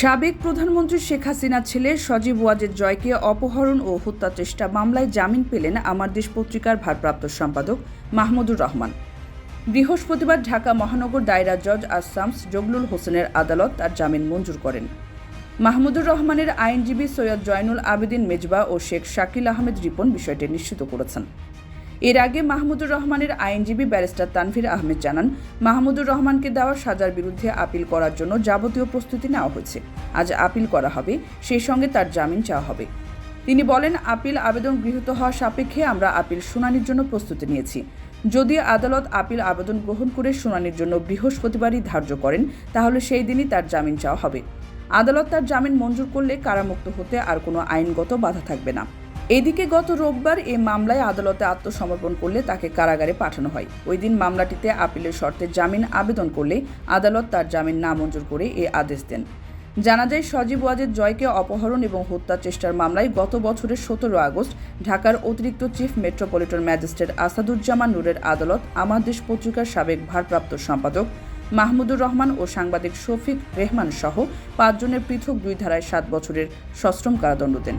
সাবেক প্রধানমন্ত্রী শেখ হাসিনার ছেলে সজীব ওয়াজেদ জয়কে অপহরণ ও হত্যা চেষ্টা মামলায় জামিন পেলেন আমার দেশ পত্রিকার ভারপ্রাপ্ত সম্পাদক মাহমুদুর রহমান। বৃহস্পতিবার ঢাকা মহানগর দায়রা জজ আসামস জগলুল হোসেনের আদালত তার জামিন মঞ্জুর করেন। মাহমুদুর রহমানের আইনজীবী সৈয়দ জয়নুল আবেদিন মেজবা ও শেখ শাকিল আহমেদ রিপন বিষয়টি নিশ্চিত করেছেন। এর আগে মাহমুদুর রহমানের আইনজীবী ব্যারিস্টার তানভীর আহমেদ জানান, মাহমুদুর রহমানকে দেওয়া সাজার বিরুদ্ধে আপিল করার জন্য যাবতীয় প্রস্তুতি নেওয়া হয়েছে। আজ আপিল করা হবে, সেই সঙ্গে তার জামিন চাওয়া হবে। তিনি বলেন, আপিল আবেদন গৃহীত হওয়া সাপেক্ষে আমরা আপিল শুনানির জন্য প্রস্তুতি নিয়েছি। যদি আদালত আপিল আবেদন গ্রহণ করে শুনানির জন্য বৃহস্পতিবারই ধার্য করেন, তাহলে সেই দিনই তার জামিন চাওয়া হবে। আদালত তার জামিন মঞ্জুর করলে কারামুক্ত হতে আর কোনো আইনগত বাধা থাকবে না। এদিকে গত রোববার এ মামলায় আদালতে আত্মসমর্পণ করলে তাকে কারাগারে পাঠানো হয়। ওই দিন মামলাটিতে আপিলের শর্তে জামিন আবেদন করলে আদালত তার জামিন নামঞ্জুর করে এ আদেশ দেন। জানা যায়, সজীব ওয়াজেদ জয়কে অপহরণ এবং হত্যা চেষ্টার মামলায় গত বছরের সতেরো আগস্ট ঢাকার অতিরিক্ত চিফ মেট্রোপলিটন ম্যাজিস্ট্রেট আসাদুজ্জামান নূরের আদালত আমার দেশ পত্রিকার সাবেক ভারপ্রাপ্ত সম্পাদক মাহমুদুর রহমান ও সাংবাদিক শফিক রেহমান সহ পাঁচজনের পৃথক দুই ধারায় সাত বছরের সশ্রম কারাদণ্ড দেন।